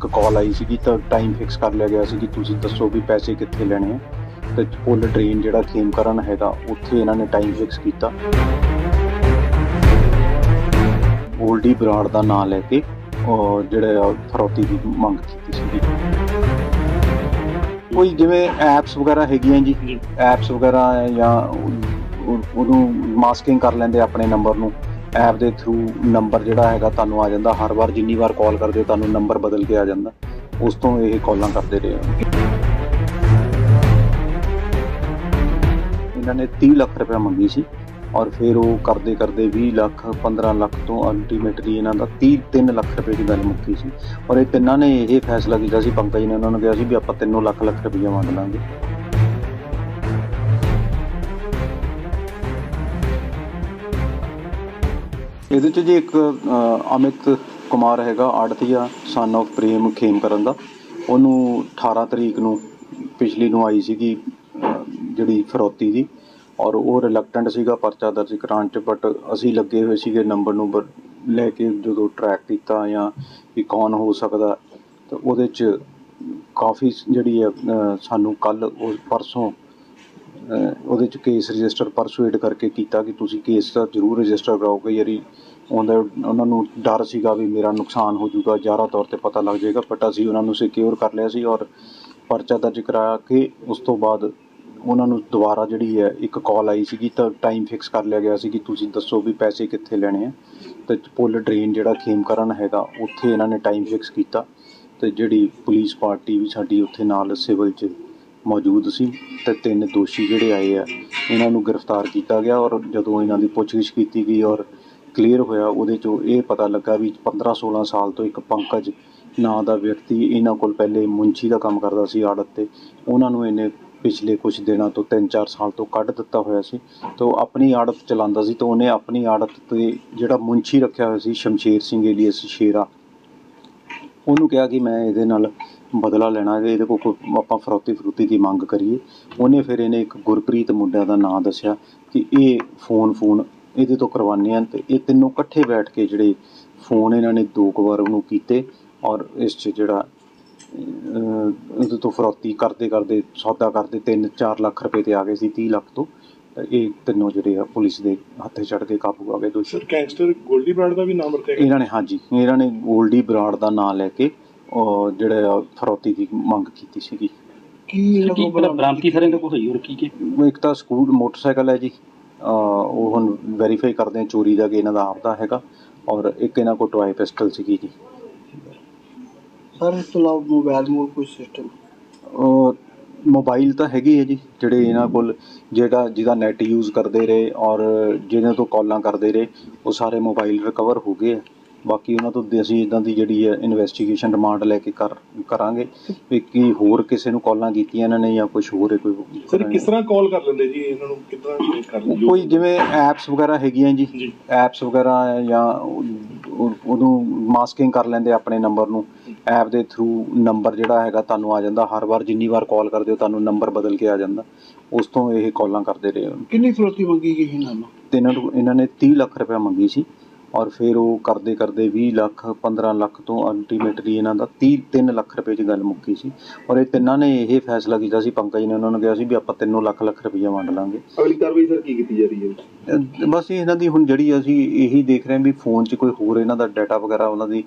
ਇੱਕ ਕਾਲ ਆਈ ਸੀਗੀ ਤਾਂ ਟਾਈਮ ਫਿਕਸ ਕਰ ਲਿਆ ਗਿਆ ਸੀ ਕਿ ਤੁਸੀਂ ਦੱਸੋ ਵੀ ਪੈਸੇ ਕਿੱਥੇ ਲੈਣੇ ਆ। ਤੇ ਪੁੱਲ ਟ੍ਰੇਨ ਜਿਹੜਾ ਖੇਮ ਕਰਨ ਹੈਗਾ ਉੱਥੇ ਇਹਨਾਂ ਨੇ ਟਾਈਮ ਫਿਕਸ ਕੀਤਾ। ਗੋਲਡੀ ਬਰਾੜ ਦਾ ਨਾਮ ਲੈ ਕੇ ਉਹ ਜਿਹੜਾ ਫਰੌਤੀ ਦੀ ਮੰਗ ਕੀਤੀ ਸੀਗੀ। ਕੋਈ ਜਿਵੇਂ ਐਪਸ ਵਗੈਰਾ ਹੈਗੀਆਂ ਜੀ? ਐਪਸ ਵਗੈਰਾ ਜਾਂ ਉਹ- ਉਹ- ਉਹਨੂੰ ਮਾਸਕਿੰਗ ਕਰ ਲੈਂਦੇ ਆਪਣੇ ਨੰਬਰ ਨੂੰ। ਐਪ ਦੇ ਥਰੂ ਨੰਬਰ ਜਿਹੜਾ ਹੈਗਾ ਤੁਹਾਨੂੰ ਆ ਜਾਂਦਾ। ਹਰ ਵਾਰ ਜਿੰਨੀ ਵਾਰ ਕਾਲ ਕਰਦੇ ਹੋ, ਤੁਹਾਨੂੰ ਨੰਬਰ ਬਦਲ ਕੇ ਆ ਜਾਂਦਾ। ਉਸ ਤੋਂ ਇਹ ਕਾਲਾਂ ਕਰਦੇ ਰਹੇ ਇਹਨਾਂ ਨੇ 30 ਲੱਖ ਰੁਪਏ ਮੰਗੀ ਸੀ ਔਰ ਫਿਰ ਉਹ ਕਰਦੇ ਕਰਦੇ 20 ਲੱਖ 15 ਲੱਖ ਤੋਂ ਅਲਟੀਮੇਟਲੀ ਇਹਨਾਂ ਦਾ 30 3 ਲੱਖ ਰੁਪਏ ਦੀ ਗੱਲ ਮੁੱਕੀ ਸੀ। ਔਰ ਇਹ ਤਿੰਨਾਂ ਨੇ ਇਹ ਫੈਸਲਾ ਕੀਤਾ ਸੀ, ਪੰਕਜ ਨੇ ਉਹਨਾਂ ਨੂੰ ਕਿਹਾ ਸੀ ਵੀ ਆਪਾਂ ਤਿੰਨੋਂ ਲੱਖ ਲੱਖ ਰੁਪਏ ਮੰਗ ਲਾਂਗੇ। ਇਹਦੇ ਚ ਜੀ ਇੱਕ ਅ, ਅਮਿਤ ਕੁਮਾਰ ਹੈਗਾ ਆੜਤੀਆ ਸਨ of ਪ੍ਰੇਮ ਖੇਮ ਕਰਨ ਦਾ। ਉਹਨੂੰ 18 ਤਰੀਕ ਨੂੰ ਪਿਛਲੀ ਨੂੰ ਆਈ ਸੀਗੀ ਅ, ਜਿਹੜੀ ਫਰੋਤੀ ਦੀ। ਔਰ ਉਹ ਰਿਲੈਕਟੈਂਟ ਸੀਗਾ ਪਰਚਾ ਦਰਜ ਕਰਾਉਣ ਚ ਬਟ ਅਸੀਂ ਲੱਗੇ ਹੋਏ ਸੀਗੇ ਨੰਬਰ ਨੂੰ ਲੈ ਕੇ ਜਦੋਂ ਟਰੈਕ ਕੀਤਾ ਜਾਂ ਵੀ ਕੌਣ ਹੋ ਸਕਦਾ ਤਾਂ ਉਹਦੇ ਚ ਕਾਫੀ ਜਿਹੜੀ ਹੈ ਅ, ਸਾਨੂੰ ਕੱਲ ਉਹ ਪਰਸੋਂ ਉਹਦੇ ਚ ਕੇਸ ਰਜਿਸਟਰ ਪਰਸੂਏਟ ਕਰਕੇ ਕੀਤਾ ਕਿ ਤੁਸੀਂ ਕੇਸ ਤਾਂ ਜ਼ਰੂਰ ਰਜਿਸਟਰ ਕਰਾਓ, ਕਈ ਵਾਰੀ ਉਹਦਾ ਉਹਨਾਂ ਨੂੰ ਡਰ ਸੀਗਾ ਵੀ ਮੇਰਾ ਨੁਕਸਾਨ ਹੋ ਜਾਊਗਾ ਜ਼ਿਆਦਾ ਤੌਰ ਤੇ ਪਤਾ ਲੱਗ ਜਾਏਗਾ ਬਟ ਅਸੀਂ ਉਹਨਾਂ ਨੂੰ ਸਿਕਿਉਰ ਕਰ ਲਿਆ ਸੀ ਔਰ ਪਰਚਾ ਦਰਜ ਕਰਾ ਕੇ ਉਸ ਤੋਂ ਬਾਅਦ ਉਹਨਾਂ ਨੂੰ ਦੁਬਾਰਾ ਜਿਹੜੀ ਹੈ ਇੱਕ ਕਾਲ ਆਈ ਸੀਗੀ, ਤਾਂ ਟਾਈਮ ਫਿਕਸ ਕਰ ਲਿਆ ਗਿਆ ਸੀ ਕਿ ਤੁਸੀਂ ਦੱਸੋ ਵੀ ਪੈਸੇ ਕਿੱਥੇ ਲੈਣੇ ਆ। ਤੇ ਪੁੱਲ ਡਰੇਨ ਜਿਹੜਾ ਖੇਮਕਰਨ ਹੈਗਾ, ਉੱਥੇ ਇਹਨਾਂ ਨੇ ਟਾਈਮ ਫਿਕਸ ਕੀਤਾ ਤੇ ਜਿਹੜੀ ਪੁਲਿਸ ਪਾਰਟੀ ਵੀ ਸਾਡੀ ਉੱਥੇ ਨਾਲ ਸਿਵਲ 'ਚ ਮੌਜੂਦ ਸੀ ਅਤੇ ਤਿੰਨ ਦੋਸ਼ੀ ਜਿਹੜੇ ਆਏ ਆ, ਇਹਨਾਂ ਨੂੰ ਗ੍ਰਿਫਤਾਰ ਕੀਤਾ ਗਿਆ ਔਰ ਜਦੋਂ ਇਹਨਾਂ ਦੀ ਪੁੱਛਗਿੱਛ ਕੀਤੀ ਗਈ ਔਰ ਕਲੀਅਰ ਹੋਇਆ, ਉਹਦੇ ਚੋਂ ਇਹ ਪਤਾ ਲੱਗਾ ਵੀ 15 16 ਸਾਲ ਤੋਂ ਇੱਕ ਪੰਕਜ ਨਾਂ ਦਾ ਵਿਅਕਤੀ ਇਹਨਾਂ ਕੋਲ ਪਹਿਲੇ ਮੁੰਸ਼ੀ ਦਾ ਕੰਮ ਕਰਦਾ ਸੀ ਆੜਤ ਤੇ। ਉਹਨਾਂ ਨੂੰ ਇਹਨੇ ਪਿਛਲੇ ਕੁਝ ਦਿਨਾਂ ਤੋਂ 3-4 ਸਾਲ ਤੋਂ ਕੱਢ ਦਿੱਤਾ ਹੋਇਆ ਸੀ ਤੇ ਉਹ ਆਪਣੀ ਆੜਤ ਚਲਾਉਂਦਾ ਸੀ ਤਾਂ ਉਹਨੇ ਆਪਣੀ ਆੜਤ ਤੇ ਜਿਹੜਾ ਮੁੰਸ਼ੀ ਰੱਖਿਆ ਹੋਇਆ ਸੀ ਸ਼ਮਸ਼ੇਰ ਸਿੰਘ ਏਲੀਅਸ ਸ਼ੇਰਾ, ਉਹਨੂੰ ਕਿਹਾ ਕਿ ਮੈਂ ਇਹਦੇ ਨਾਲ ਬਦਲਾ ਲੈਣਾ ਹੈ ਇਹਦੇ ਕੋਲ ਕੋਈ ਆਪਾਂ ਫਰੌਤੀ ਫਰੂਤੀ ਦੀ ਮੰਗ ਕਰੀਏ। ਉਹਨੇ ਫਿਰ ਇਹਨੇ ਇੱਕ ਗੁਰਪ੍ਰੀਤ ਮੁੰਡਿਆਂ ਦਾ ਨਾਂ ਦੱਸਿਆ ਕਿ ਇਹ ਫੋਨ ਫੋਨ ਇਹਦੇ ਤੋਂ ਕਰਵਾਉਂਦੇ ਹਨ ਤੇ ਇਹ ਤਿੰਨੋਂ ਇਕੱਠੇ ਬੈਠ ਕੇ ਜਿਹੜੇ ਫੋਨ ਇਹਨਾਂ ਨੇ ਦੋ ਕੁ ਵਾਰ ਉਹਨੂੰ ਕੀਤੇ ਔਰ ਇਸ 'ਚ ਜਿਹੜਾ ਉਹਦੇ ਤੋਂ ਫਰੌਤੀ ਕਰਦੇ ਕਰਦੇ ਸੌਦਾ ਕਰਦੇ 3-4 ਲੱਖ ਰੁਪਏ ਤੇ ਆ ਗਏ ਸੀ 30 ਲੱਖ ਤੋਂ। ਇਹ ਤਿੰਨੋਂ ਜਿਹੜੇ ਆ ਪੁਲਿਸ ਦੇ ਹੱਥੇ ਚੜ੍ਹ ਕੇ ਕਾਬੂ ਆ ਗਏ ਦੋਸ਼ੀ। ਸਰ ਗੈਂਗਸਟਰ ਗੋਲਡੀ ਬਰਾੜ ਦਾ ਵੀ ਨਾਮ ਰੱਖਿਆ ਗਿਆ? ਇਹਨਾਂ ਨੇ ਹਾਂਜੀ ਇਹਨਾਂ ਨੇ ਗੋਲਡੀ ਬਰਾੜ ਦਾ ਨਾਮ ਲੈ ਕੇ ਉਹ ਜਿਹੜਾ ਫਰੌਤੀ ਦੀ ਮੰਗ ਕੀਤੀ ਸੀਗੀ। ਕੀ ਇਹਨਾਂ ਕੀ ਕੋਲ ਪਹਿਲਾਂ ਬਰਾਮਦਗੀ ਸਾਰੇ ਕੋਲ ਹੋਈ ਔਰ ਕੀ ਕੀ? ਉਹ ਇੱਕ ਤਾਂ ਸਕੂਲ ਮੋਟਰਸਾਈਕਲ ਹੈ ਜੀ। ਅਹ ਉਹ ਹੁਣ ਵੈਰੀਫਾਈ ਕਰਦੇ ਆ ਚੋਰੀ ਦਾ ਕਿ ਇਹਨਾਂ ਦਾ ਆਪਦਾ ਹੈਗਾ। ਔਰ ਇੱਕ ਇਹਨਾਂ ਕੋਲ ਟੋਏ ਪਿਸਟਲ ਸੀਗੀ ਜੀ। ਸਰ ਇਸ ਤੋਂ ਇਲਾਵਾ ਮੋਬਾਈਲ ਮੋਡ ਕੋਈ ਸਿਸਟਮ ਮੋਬਾਈਲ ਤਾਂ ਹੈਗੇ ਹੈ ਜੀ ਜਿਹੜੇ ਇਹਨਾਂ ਕੋਲ ਜਿਹੜਾ ਜਿਹਦਾ ਨੈਟ ਯੂਜ਼ ਕਰਦੇ ਰਹੇ ਔਰ ਜਿਹਨਾਂ ਤੋਂ ਕਾਲਾਂ ਕਰਦੇ ਰਹੇ ਉਹ ਸਾਰੇ ਮੋਬਾਈਲ ਰਿਕਵਰ ਹੋ ਗਏ ਆ। ਬਾਕੀ ਉਹਨਾਂ ਤੋਂ ਦੇ- ਅਸੀਂ ਇਦਾਂ ਦੀ ਜਿਹੜੀ ਹੈ ਇਨਵੈਸਟੀਗੇਸ਼ਨ ਰਿਮਾਂਡ ਲੈ ਕੇ ਕਰ ਕਰਾਂਗੇ ਵੀ ਕੀ ਹੋਰ ਕਿਸੇ ਨੂੰ ਕਾਲਾਂ ਕੀਤੀਆਂ ਇਹਨਾਂ ਨੇ ਜਾਂ ਕੁਝ ਹੋਰ ਹੈ ਕੋਈ ਸਰ ਕਿਸ ਤਰ੍ਹਾਂ ਕਾਲ ਕਰ ਲੈਂਦੇ ਜੀ? ਇਹਨਾਂ ਨੂੰ ਤਰ੍ਹਾਂ ਕਰ ਲੈਂਦੇ? ਕੋਈ ਜਿਵੇਂ ਐਪਸ ਵਗੈਰਾ ਹੈਗੀਆਂ ਜੀ। ਐਪਸ ਵਗੈਰਾ ਜਾਂ ਉਹ- ਉਹ- ਉਹਨੂੰ ਮਾਸਕਿੰਗ ਕਰ ਲੈਂਦੇ ਆਪਣੇ ਨੰਬਰ ਨੂੰ। ਐਪ ਦੇ ਥਰੂ ਨੰਬਰ ਜਿਹੜਾ ਹੈਗਾ ਤੁਹਾਨੂੰ ਆ ਜਾਂਦਾ। ਹਰ ਵਾਰ ਜਿੰਨੀ ਵਾਰ ਕਾਲ ਕਰਦੇ ਹੋ ਤੁਹਾਨੂੰ ਨੰਬਰ ਬਦਲ ਕੇ ਆ ਜਾਂਦਾ। ਉਸ ਤੋਂ ਇਹ ਕਾਲਾਂ ਕਰਦੇ ਰਹੇ ਕਿੰਨੀ ਫਰੋਤੀ ਮੰਗੀ ਗਈ ਇਹਨਾਂ ਨੂੰ? ਤੇ ਇਹਨਾਂ ਨੂੰ ਇਹਨਾਂ ਨੇ 30 ਲੱਖ ਰੁਪਏ ਮੰਗੀ ਸੀ। ਔਰ ਫਿਰ ਉਹ ਕਰਦੇ ਕਰਦੇ 20 ਲੱਖ 15 ਲੱਖ ਤੋਂ ਅਲਟੀਮੇਟਲੀ ਇਹਨਾਂ ਦਾ 30 3 ਲੱਖ ਰੁਪਏ ਦੀ ਗੱਲ ਮੁੱਕੀ ਸੀ। ਔਰ ਇਹ ਤਿੰਨਾਂ ਨੇ ਇਹ ਫੈਸਲਾ ਕੀਤਾ ਸੀ ਪੰਕਜ ਨੇ ਉਹਨਾਂ ਨੂੰ ਕਿਹਾ ਸੀ ਵੀ ਆਪਾਂ ਤਿੰਨੋਂ ਲੱਖ ਲੱਖ ਰੁਪਏ ਵੰਡ ਲਾਂਗੇ। ਅਗਲੀ ਕਾਰਵਾਈ ਸਰ ਕੀ ਕੀਤੀ ਜਾ ਰਹੀ ਹੈ ਅਹ ਬਸ ਇਹਨਾਂ ਦੀ ਹੁਣ ਜਿਹੜੀ ਅਸੀਂ ਇਹੀ ਦੇਖ ਰਹੇ ਹਾਂ ਵੀ ਫੋਨ 'ਚ ਕੋਈ ਹੋਰ ਇਹਨਾਂ ਦਾ ਡਾਟਾ ਵਗੈਰਾ ਉਹਨਾਂ ਦੀ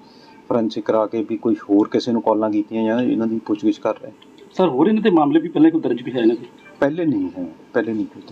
ਫੋਰੈਂਸਿਕ ਕਰਾ ਕੇ ਵੀ ਕੋਈ ਹੋਰ ਕਿਸੇ ਨੂੰ ਕਾਲਾਂ ਕੀਤੀਆਂ ਜਾਂ ਇਹਨਾਂ ਦੀ ਪੁੱਛਗਿੱਛ ਕਰ ਰਹੇ ਹਾਂ। ਸਰ ਹੋਰ ਇਹਨਾਂ ਦੇ ਮਾਮਲੇ ਵੀ ਪਹਿਲਾਂ ਕੋਈ ਦਰਜ ਵੀ ਹੈ ਇਹਨਾਂ ਦੇ ਪਹਿਲੇ ਨਹੀਂ ਹੈ ਪਹਿਲੇ ਨਹੀਂ ਕੋਈ।